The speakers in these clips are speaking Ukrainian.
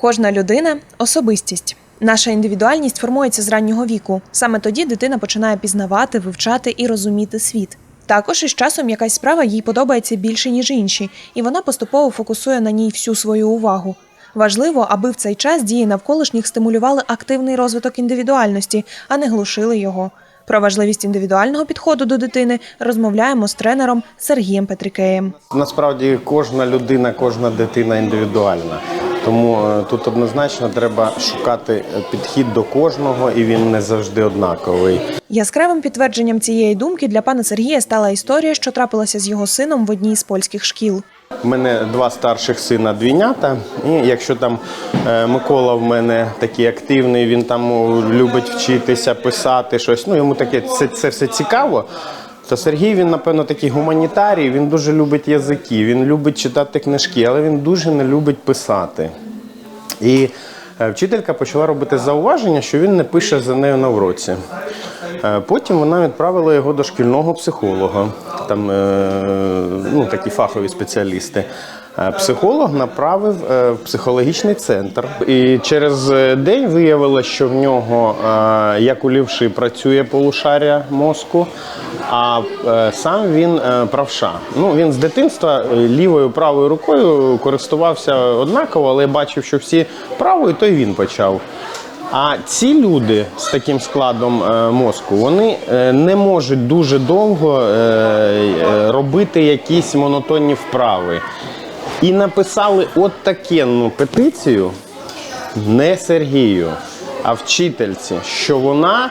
Кожна людина особистість. Наша індивідуальність формується з раннього віку. Саме тоді дитина починає пізнавати, вивчати і розуміти світ. Також із часом якась справа їй подобається більше, ніж інші, і вона поступово фокусує на ній всю свою увагу. Важливо, аби в цей час дії навколишніх стимулювали активний розвиток індивідуальності, а не глушили його. Про важливість індивідуального підходу до дитини розмовляємо з тренером Сергієм Петрикеєм. Насправді кожна людина, кожна дитина індивідуальна. Тому е, тут однозначно треба шукати е, підхід до кожного, і він не завжди однаковий. Яскравим підтвердженням цієї думки для пана Сергія стала історія, що трапилася з його сином в одній з польських шкіл. У мене два старших сина двійнята. І якщо там е, Микола в мене такий активний, він там любить вчитися, писати щось. Ну йому таке це, це все цікаво. То Сергій він, напевно, такий гуманітарій, він дуже любить язики, він любить читати книжки, але він дуже не любить писати. І е, вчителька почала робити зауваження, що він не пише за нею на уроці. Е, Потім вона відправила його до шкільного психолога. Там е, ну, такі фахові спеціалісти. Е, Психолог направив е, в психологічний центр. І через е, день виявилося, що в нього, як у лівши, працює полушаря мозку, а сам він правша. Ну, він з дитинства лівою правою рукою користувався однаково, але бачив, що всі правою, то й він почав. А ці люди з таким складом мозку вони не можуть дуже довго робити якісь монотонні вправи. І написали от такенну петицію не Сергію, а вчительці, що вона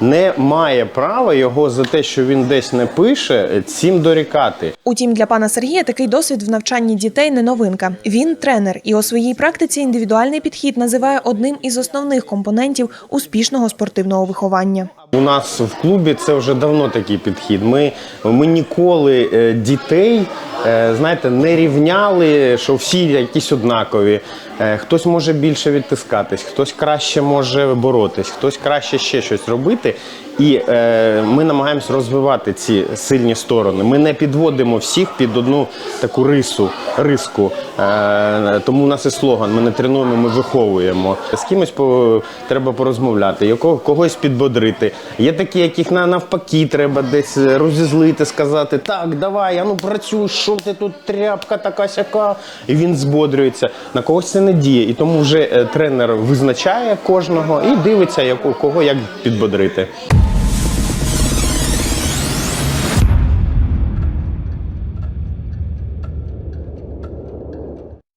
не має права його за те, що він десь не пише, цим дорікати. Утім, для пана Сергія такий досвід в навчанні дітей не новинка. Він тренер і у своїй практиці індивідуальний підхід називає одним із основних компонентів успішного спортивного виховання. У нас в клубі це вже давно такий підхід. Ми, ми ніколи е, дітей, е, знаєте, не рівняли, що всі якісь однакові. Е, Хтось може більше відтискатись, хтось краще може боротись, хтось краще ще щось робити. І е, ми намагаємось розвивати ці сильні сторони. Ми не підводимо всіх під одну таку рису, риску. Е, тому у нас і слоган: ми не тренуємо, ми виховуємо. З кимось по, треба порозмовляти, якого, когось підбодрити. Є такі, яких на, навпаки треба десь розізлити, сказати: так, давай, а ну працюй, що ти тут тряпка така сяка. І він збодрюється. На когось це не діє. І тому вже е, тренер визначає кожного і дивиться, кого як підбодрити.